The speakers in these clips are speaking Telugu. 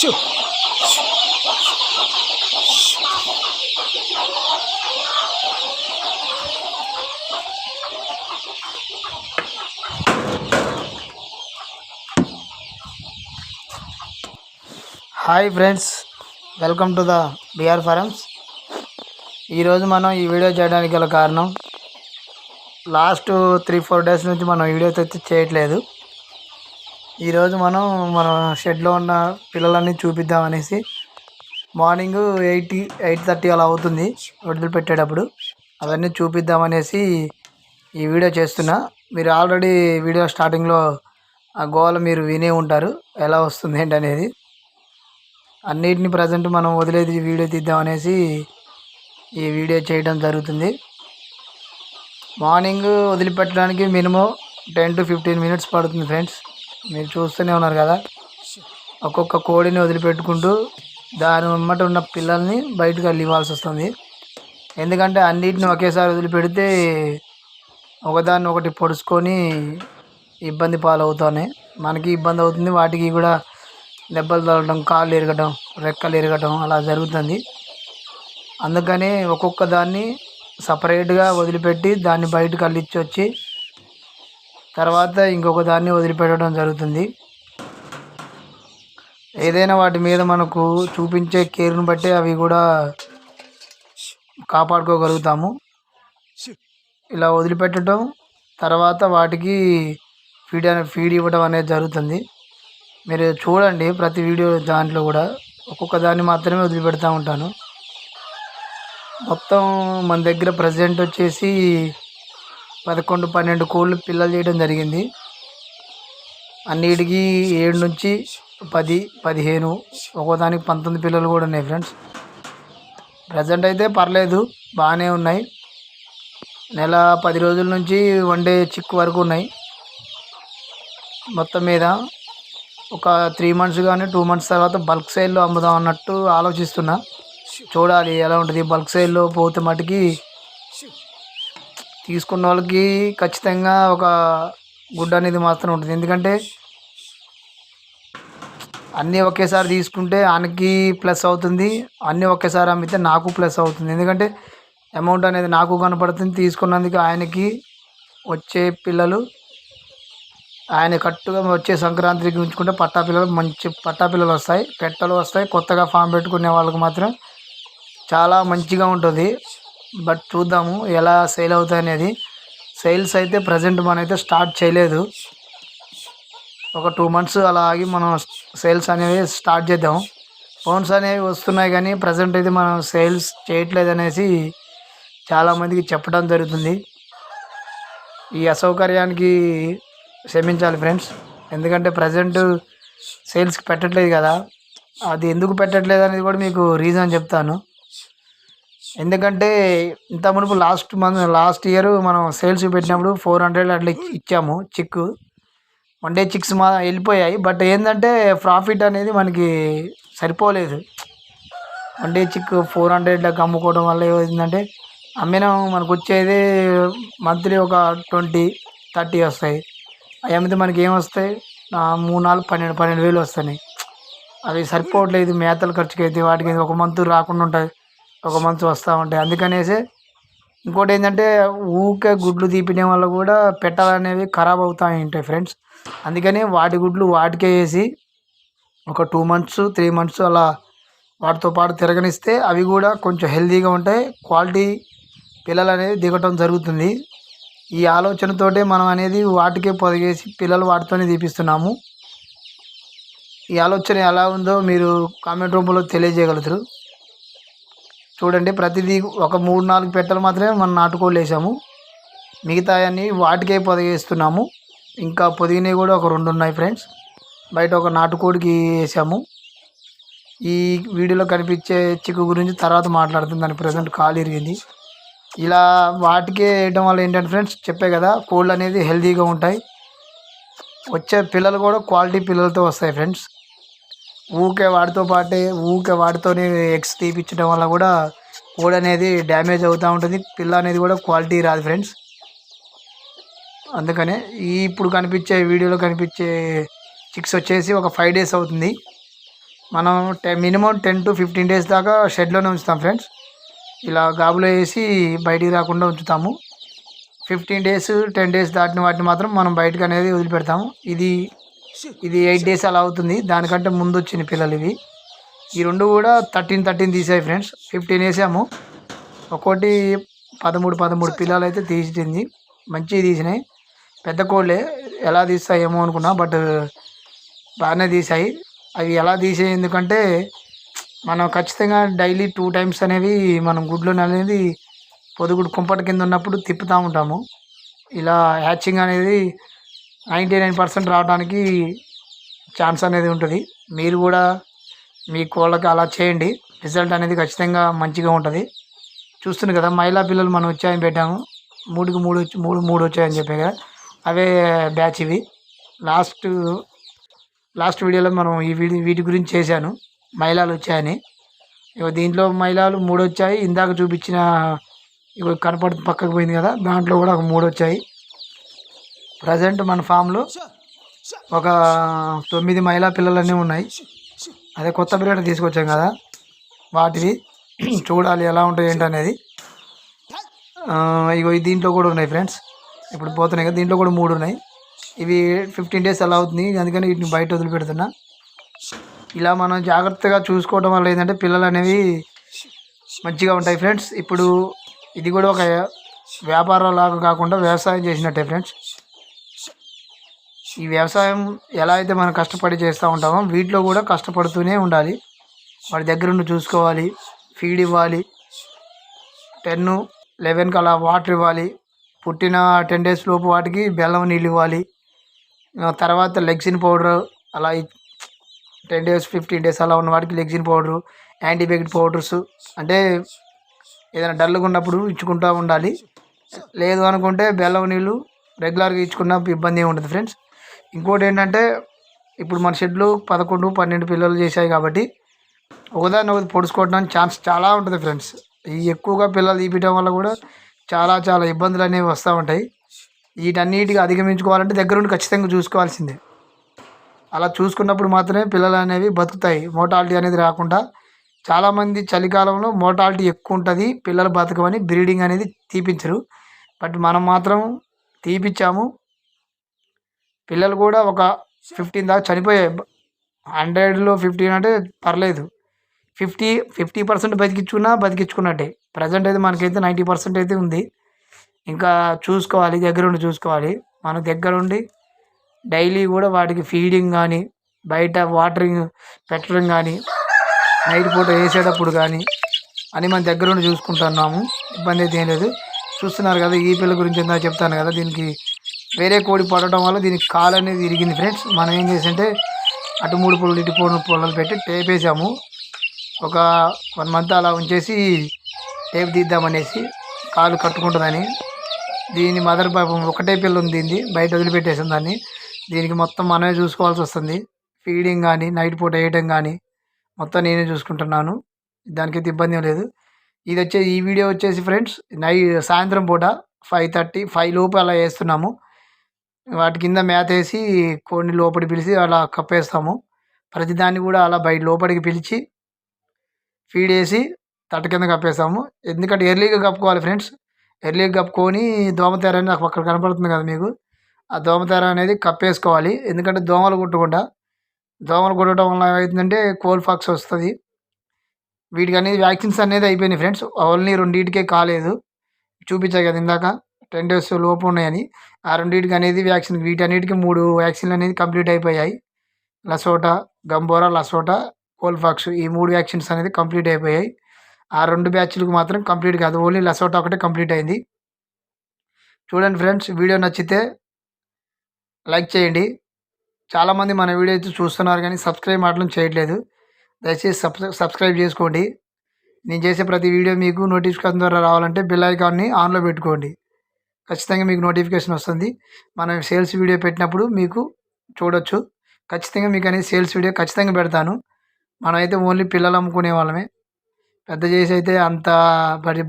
Shoe hi friends welcome to the BR farms ఈరోజు మనం ఈ వీడియో చేయడానికి గల కారణం లాస్ట్ త్రీ ఫోర్ డేస్ నుంచి మనం వీడియోస్ అయితే చేయట్లేదు. ఈరోజు మనం మన షెడ్లో ఉన్న పిల్లలన్నీ చూపిద్దాం అనేసి మార్నింగ్ ఎయిట్ ఎయిట్ థర్టీ అలా అవుతుంది వదిలిపెట్టేటప్పుడు అవన్నీ చూపిద్దామనేసి ఈ వీడియో చేస్తున్నా. మీరు ఆల్రెడీ వీడియో స్టార్టింగ్లో ఆ గోల మీరు వినే ఉంటారు ఎలా వస్తుంది ఏంటి అనేది అన్నిటిని ప్రజెంట్ మనం వదిలేది వీడియో తీద్దాం అనేసి ఈ వీడియో చేయడం జరుగుతుంది. Morning వదిలిపెట్టడానికి minimum ten to fifteen minutes పడుతుంది ఫ్రెండ్స్. మీరు చూస్తూనే ఉన్నారు కదా? ఒక్కొక్క కోడిని వదిలిపెట్టుకుంటూ దాని వెంబట ఉన్న పిల్లల్ని బయటకు వెళ్ళి ఇవ్వాల్సి వస్తుంది. ఎందుకంటే అన్నిటిని ఒకేసారి వదిలిపెడితే ఒకదాన్ని ఒకటి పొడుచుకొని ఇబ్బంది పాలవుతాయి మనకి ఇబ్బంది అవుతుంది వాటికి కూడా దెబ్బలు తగలడం కాళ్ళు ఎరగటం రెక్కలు ఎరగటం అలా జరుగుతుంది. అందుకని ఒక్కొక్క దాన్ని సపరేట్గా వదిలిపెట్టి దాన్ని బయటకు అల్లిచ్చి వచ్చి తర్వాత ఇంకొక దాన్ని వదిలిపెట్టడం జరుగుతుంది. ఏదైనా వాటి మీద మనకు చూపించే కేర్ను బట్టి అవి కూడా కాపాడుకోగలుగుతాము. ఇలా వదిలిపెట్టడం తర్వాత వాటికి ఫీడ్ ఫీడ్ ఇవ్వడం అనేది జరుగుతుంది. మీరు చూడండి ప్రతి వీడియో దాంట్లో కూడా. ఒక్కొక్క దాన్ని మాత్రమే వదిలిపెడతా ఉంటాను. మొత్తం మన దగ్గర ప్రజెంట్ వచ్చేసి పదకొండు పన్నెండు కోళ్ళు పిల్లలు చేయడం జరిగింది. అన్నిటికీ ఏడు నుంచి పది పదిహేను ఒక్కోదానికి పంతొమ్మిది పిల్లలు కూడా ఉన్నాయి ఫ్రెండ్స్. ప్రజెంట్ అయితే పర్లేదు బాగానే ఉన్నాయి. నెల పది రోజుల నుంచి వన్ డే చిక్కు వరకు ఉన్నాయి. మొత్తం మీద ఒక త్రీ మంత్స్ కానీ టూ మంత్స్ తర్వాత బల్క్ సైల్లో అమ్ముదాం అన్నట్టు ఆలోచిస్తున్నా. చూడాలి ఎలా ఉంటుంది బల్క్ సైల్లో పోతే మటుకి తీసుకున్న వాళ్ళకి ఖచ్చితంగా ఒక గుడ్ అనేది మాత్రం ఉంటుంది. ఎందుకంటే అన్నీ ఒకేసారి తీసుకుంటే ఆయనకి ప్లస్ అవుతుంది. అన్నీ ఒకేసారి అమ్మితే నాకు ప్లస్ అవుతుంది. ఎందుకంటే అమౌంట్ అనేది నాకు కనపడుతుంది. తీసుకున్నందుకు ఆయనకి వచ్చే పిల్లలు ఆయన కట్టుగా వచ్చే సంక్రాంతికి ఉంచుకుంటే పట్టా పిల్లలు మంచి పట్టా పిల్లలు వస్తాయి. పెట్టలు వస్తాయి. కొత్తగా ఫామ్ పెట్టుకునే వాళ్ళకి మాత్రం చాలా మంచిగా ఉంటుంది. బట్ చూద్దాము ఎలా సేల్ అవుతాయి అనేది. సేల్స్ అయితే ప్రజెంట్ మనైతే స్టార్ట్ చేయలేదు. ఒక టూ మంత్స్ అలా ఆగి మనం సేల్స్ అనేవి స్టార్ట్ చేద్దాం. ఫోన్స్ అనేవి వస్తున్నాయి కానీ ప్రజెంట్ అయితే మనం సేల్స్ చేయట్లేదు అనేసి చాలామందికి చెప్పడం జరుగుతుంది. ఈ అసౌకర్యానికి క్షమించాలి ఫ్రెండ్స్. ఎందుకంటే ప్రజెంట్ సేల్స్కి పెట్టట్లేదు కదా. అది ఎందుకు పెట్టట్లేదు అనేది కూడా మీకు రీజన్ చెప్తాను. ఎందుకంటే ఇంత మునుపు లాస్ట్ మంత్ లాస్ట్ ఇయర్ మనం సేల్స్ పెట్టినప్పుడు ఫోర్ హండ్రెడ్ అట్లా ఇచ్చాము చిక్కు వన్ డే చిక్స్ మా వెళ్ళిపోయాయి. బట్ ఏంటంటే ప్రాఫిట్ అనేది మనకి సరిపోలేదు. వన్ డే చిక్ ఫోర్ హండ్రెడ్లకు అమ్ముకోవడం వల్ల ఏమైందంటే అమ్మినాం. మనకు వచ్చేది మంత్లీ ఒక ట్వంటీ థర్టీ వస్తాయి. అవి అమ్మితే మనకి ఏం వస్తాయి? మూడు నాలుగు పన్నెండు పన్నెండు వేలు వస్తాయి. అవి సరిపోవట్లేదు. మేతలు ఖర్చుకి అయితే వాటికి ఒక మంత్ రాకుండా ఉంటుంది ఒక మంత్ వస్తూ ఉంటాయి. అందుకనేసి ఇంకోటి ఏంటంటే ఊకే గుడ్లు తీపిన వల్ల కూడా పెట్టాలనేవి ఖరాబ్ అవుతాయి ఉంటాయి ఫ్రెండ్స్. అందుకని వాటి గుడ్లు వాటికే వేసి ఒక టూ మంత్స్ త్రీ మంత్స్ అలా వాటితో పాటు తిరగనిస్తే అవి కూడా కొంచెం హెల్తీగా ఉంటాయి. క్వాలిటీ పిల్లలు అనేది దిగటం జరుగుతుంది. ఈ ఆలోచనతోటే మనం అనేది వాటికే పొదిగేసి పిల్లలు వాటితోనే తీపిస్తున్నాము. ఈ ఆలోచన ఎలా ఉందో మీరు కామెంట్ రూపంలో తెలియజేయగలుగుతారు. చూడండి ప్రతిదీ ఒక మూడు నాలుగు పెట్టలు మాత్రమే మనం నాటుకోళ్ళు వేసాము. మిగతా అన్నీ వాటికే పొదిగేస్తున్నాము ఇంకా పొదిగినవి కూడా ఒక రెండు ఉన్నాయి ఫ్రెండ్స్. బయట ఒక నాటుకోడికి వేసాము. ఈ వీడియోలో కనిపించే చిక్కు గురించి తర్వాత మాట్లాడుతుంది. దాని ప్రజెంట్ కాలు ఇరిగింది. ఇలా వాటికే వేయడం వల్ల ఏంటంటే ఫ్రెండ్స్ చెప్పే కదా కోళ్ళు అనేది హెల్తీగా ఉంటాయి. వచ్చే పిల్లలు కూడా క్వాలిటీ పిల్లలతో వస్తాయి ఫ్రెండ్స్. ఊకే వాడితో పాటే ఊకే వాడితోనే ఎగ్స్ తీపిచ్చడం వల్ల కూడా కోడ్ అనేది డ్యామేజ్ అవుతూ ఉంటుంది. పిల్ల అనేది కూడా క్వాలిటీ రాదు ఫ్రెండ్స్. అందుకనే ఈ ఇప్పుడు కనిపించే వీడియోలో కనిపించే చిక్స్ వచ్చేసి ఒక ఫైవ్ డేస్ అవుతుంది. మనం ten minimum ten to fifteen days దాకా షెడ్లోనే ఉంచుతాం ఫ్రెండ్స్. ఇలా గాబులో వేసి బయటికి రాకుండా ఉంచుతాము. ఫిఫ్టీన్ డేస్ టెన్ డేస్ దాటిన వాటిని మాత్రం మనం బయటకు అనేది వదిలిపెడతాము. ఇది ఇది ఎయిట్ డేస్ అలా అవుతుంది. దానికంటే ముందు వచ్చిన పిల్లలు ఇవి. ఈ రెండు కూడా థర్టీన్ థర్టీన్ తీసాయి ఫ్రెండ్స్. ఫిఫ్టీన్ వేసాము. ఒక్కోటి పదమూడు పదమూడు పిల్లలు అయితే తీసింది. మంచిగా తీసినాయి. పెద్ద కోళ్ళే ఎలా తీస్తాయేమో అనుకున్నా బట్ బాగానే తీసాయి అవి ఎలా తీసాయి ఎందుకంటే మనం ఖచ్చితంగా డైలీ టూ టైమ్స్ అనేవి మనం గుడ్లు అనేది పొదుగుడు కుంపటి కింద ఉన్నప్పుడు తిప్పుతూ ఉంటాము. ఇలా హ్యాచింగ్ అనేది నైంటీ నైన్ పర్సెంట్ రావడానికి ఛాన్స్ అనేది ఉంటుంది. మీరు కూడా మీ కోళ్ళకి అలా చేయండి. రిజల్ట్ అనేది ఖచ్చితంగా మంచిగా ఉంటుంది. చూస్తుంది కదా మహిళా పిల్లలు మనం వచ్చాయని పెట్టాము. మూడుకి మూడు వచ్చి మూడు మూడు వచ్చాయని చెప్పే కదా అవే బ్యాచ్ ఇవి. లాస్ట్ లాస్ట్ వీడియోలో మనం ఈ వీటి గురించి చేశాను. మహిళలు వచ్చాయని. ఇక దీంట్లో మహిళలు మూడు వచ్చాయి. ఇందాక చూపించిన ఇక కనపడి పక్కకు పోయింది కదా దాంట్లో కూడా ఒక మూడు వచ్చాయి. ప్రజెంట్ మన ఫామ్లో ఒక తొమ్మిది మహిళా పిల్లలన్నీ ఉన్నాయి. అదే కొత్త బ్రీడ్ తీసుకొచ్చాం కదా. వాటివి చూడాలి ఎలా ఉంటాయి ఏంటి అనేది. ఇగో దీంట్లో కూడా ఉన్నాయి ఫ్రెండ్స్. ఇప్పుడు పోతున్నాయి కదా దీంట్లో కూడా మూడు ఉన్నాయి. ఇవి ఫిఫ్టీన్ డేస్ అలా అవుతుంది. అందుకని వీటిని బయట వదిలిపెడుతున్నా. ఇలా మనం జాగ్రత్తగా చూసుకోవడం వల్ల ఏంటంటే పిల్లలు అనేవి మంచిగా ఉంటాయి ఫ్రెండ్స్. ఇప్పుడు ఇది కూడా ఒక వ్యాపారం లాగా కాకుండా వ్యవసాయం చేసినట్టే ఫ్రెండ్స్. ఈ వ్యవసాయం ఎలా అయితే మనం కష్టపడి చేస్తూ ఉంటామో వీటిలో కూడా కష్టపడుతూనే ఉండాలి. వాడి దగ్గరుండి చూసుకోవాలి ఫీడ్ ఇవ్వాలి టెన్ లెవెన్కి అలా వాటర్ ఇవ్వాలి పుట్టిన టెన్ డేస్ లోపు వాటికి బెల్లం నీళ్ళు ఇవ్వాలి తర్వాత లెగ్జిన్ పౌడర్ అలా టెన్ డేస్ ఫిఫ్టీన్ డేస్ అలా ఉన్న వాటికి లెగ్సిన్ పౌడరు యాంటీబయాటిక్ పౌడర్స్ అంటే ఏదైనా డల్గా ఉన్నప్పుడు ఇచ్చుకుంటూ ఉండాలి. లేదు అనుకుంటే బెల్లం నీళ్ళు రెగ్యులర్గా ఇచ్చుకున్న ఇబ్బంది ఉండదు ఫ్రెండ్స్ ఇంకోటి ఏంటంటే ఇప్పుడు మన షెడ్లు పదకొండు పన్నెండు పిల్లలు చేశాయి కాబట్టి ఒకదాన్ని ఒకటి పొడుచుకోవడానికి ఛాన్స్ చాలా ఉంటుంది ఫ్రెండ్స్. ఈ ఎక్కువగా పిల్లలు తీపియడం వల్ల కూడా చాలా చాలా ఇబ్బందులు అనేవి వస్తూ ఉంటాయి. వీటన్నిటికి అధిగమించుకోవాలంటే దగ్గరుండి ఖచ్చితంగా చూసుకోవాల్సిందే. అలా చూసుకున్నప్పుడు మాత్రమే పిల్లలు అనేవి బతుకుతాయి. మోటాలిటీ అనేది రాకుండా చాలామంది చలికాలంలో మోటాలిటీ ఎక్కువ ఉంటుంది. పిల్లలు బతకమని బ్రీడింగ్ అనేది తీపించరు. బట్ మనం మాత్రం తీపిచ్చాము పిల్లలు కూడా ఒక ఫిఫ్టీన్ దాకా చనిపోయాయి. హండ్రెడ్లో ఫిఫ్టీన్ అంటే పర్లేదు. ఫిఫ్టీ ఫిఫ్టీ పర్సెంట్ బతికించుకున్నా బతికించుకున్నట్టే ప్రజెంట్ అయితే మనకైతే నైంటీ పర్సెంట్ అయితే ఉంది. ఇంకా చూసుకోవాలి దగ్గరుండి చూసుకోవాలి. మన దగ్గరుండి డైలీ కూడా వాటికి ఫీడింగ్ కానీ బయట వాటరింగ్ పెట్టడం కానీ నైట్ పూట వేసేటప్పుడు కానీ అని మన దగ్గరుండి చూసుకుంటున్నాము. ఇబ్బంది అయితే ఏం లేదు. చూస్తున్నారు కదా ఈ పిల్ల గురించి ఎంత చెప్తాను కదా దీనికి వేరే కోడి పడటం వల్ల దీనికి కాలు అనేది ఇరిగింది. ఫ్రెండ్స్ మనం ఏం చేసింటే అటు మూడు పొలలు ఇటు పొలం పొలాలు పెట్టి టేప్ వేసాము. ఒక వన్ మంత్ అలా ఉంచేసి టేప్ తీద్దామనేసి కాలు కట్టుకుంటుందని. దీని మదర్ పాపం ఒకటే పిల్ల ఉంది దీన్ని బయట వదిలిపెట్టేసింది దాన్ని. దీనికి మొత్తం మనమే చూసుకోవాల్సి వస్తుంది. ఫీడింగ్ కానీ నైట్ పూట వేయటం కానీ మొత్తం నేనే చూసుకుంటున్నాను. దానికైతే ఇబ్బంది ఏం లేదు. ఇది వచ్చే ఈ వీడియో వచ్చేసి ఫ్రెండ్స్ నై సాయంత్రం పూట ఫైవ్ థర్టీ ఫైవ్ లోపు అలా వేస్తున్నాము. వాటి కింద మేత వేసి కోడిని లోపలికి పిలిచి అలా కప్పేస్తాము. ప్రతిదాన్ని కూడా అలా బయట లోపలికి పిలిచి ఫీడ్ వేసి తట్ట కింద కప్పేస్తాము. ఎందుకంటే ఎర్లీగా కప్పుకోవాలి ఫ్రెండ్స్. ఎర్లీగా కప్పుకొని దోమతెర అనేది నాకు అక్కడ కనపడుతుంది కదా మీకు. ఆ దోమతెర అనేది కప్పేసుకోవాలి. ఎందుకంటే దోమలు కుట్టకుండా. దోమలు కుట్టడం వల్ల ఏమవుతుందంటే కోల్ ఫాక్స్ వస్తుంది. వీటికి అనేది వ్యాక్సిన్స్ అనేది అయిపోయినాయి ఫ్రెండ్స్. ఓన్లీ రెండింటికే కాలేదు. చూపించాయి కదా ఇందాక. టెన్ డేస్ లోపు ఉన్నాయని. ఆ రెండింటికి అనేది వ్యాక్సిన్ వీటన్నిటికి మూడు వ్యాక్సిన్లు అనేది కంప్లీట్ అయిపోయాయి. లసోటా గంబోరా లసోటా కోల్ఫాక్స్ ఈ మూడు వ్యాక్సిన్స్ అనేది కంప్లీట్ అయిపోయాయి. ఆ రెండు బ్యాచ్లకు మాత్రం కంప్లీట్ కాదు. ఓన్లీ లసోటా ఒకటే కంప్లీట్ అయింది. చూడండి ఫ్రెండ్స్ వీడియో నచ్చితే లైక్ చేయండి. చాలామంది మన వీడియో అయితే చూస్తున్నారు కానీ సబ్స్క్రైబ్ మాత్రం చేయట్లేదు. దయచేసి సబ్స్క్రైబ్ చేసుకోండి. నేను చేసే ప్రతి వీడియో మీకు నోటిఫికేషన్ ద్వారా రావాలంటే బిల్ ఐకాన్ని ఆన్లో పెట్టుకోండి. ఖచ్చితంగా మీకు నోటిఫికేషన్ వస్తుంది. మనం సేల్స్ వీడియో పెట్టినప్పుడు మీకు చూడొచ్చు. ఖచ్చితంగా మీకు అనేది సేల్స్ వీడియో ఖచ్చితంగా పెడతాను. మనమైతే ఓన్లీ పిల్లలు అమ్ముకునే వాళ్ళమే. పెద్ద చేసి అయితే అంత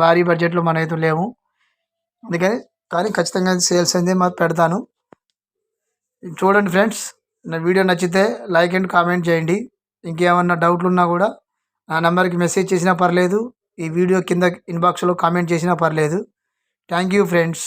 భారీ బడ్జెట్లో మనమైతే లేము అందుకని కానీ ఖచ్చితంగా సేల్స్ అనేది మాకు పెడతాను. చూడండి ఫ్రెండ్స్ నా వీడియో నచ్చితే లైక్ అండ్ కామెంట్ చేయండి. ఇంకేమన్నా డౌట్లు ఉన్నా కూడా నా నెంబర్కి మెసేజ్ చేసినా పర్లేదు. ఈ వీడియో కింద ఇన్బాక్స్లో కామెంట్ చేసినా పర్లేదు. Thank you friends.